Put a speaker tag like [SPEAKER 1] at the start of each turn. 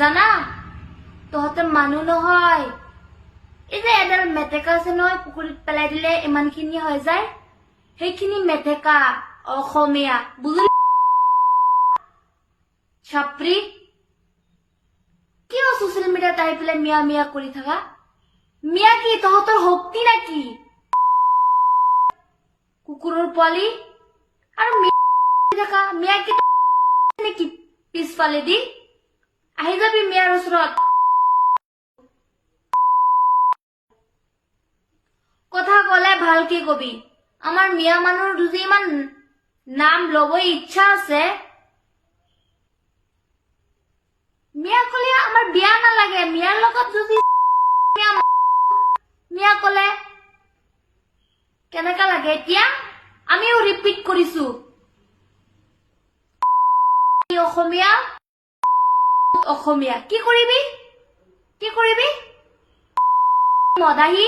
[SPEAKER 1] জানা? তহঁতে মানুহ নহয়। এই যে এডাল মেটেকা আছে নহয়, পুখুৰীত পেলাই দিলে ইমানখিনি হৈ যায়। সেইখিনি মেটেকা অসমীয়া বুজিলি চাপৰি? কিয় ছচিয়েল মিডিয়াত আহি পেলাই মিয়া মিয়া কৰি থাকা? মিয়া কি, তহঁতৰ শক্তি নে কি কুকুৰৰ পোৱালি? আৰু মিয়া থাকা মিয়া কি নেকি পিছফালে দি আহি যাবি মিয়াৰ ওচৰত। কথা কলে ভালকে কবি? আমাৰ মিয়া মানুহৰ যদি ইমান নাম ল'ব ইচ্ছা আছে। মিয়া কলে, আমাৰ বিয়া নালাগে। মিয়াৰ লগত যদি মিয়া কলে, কেনেকা লাগে এতিয়া? আমিও ৰিপিট কৰিছো। অসমীয়া অসমীয়া। কি কৰিবি? কি কৰিবি? মদাহী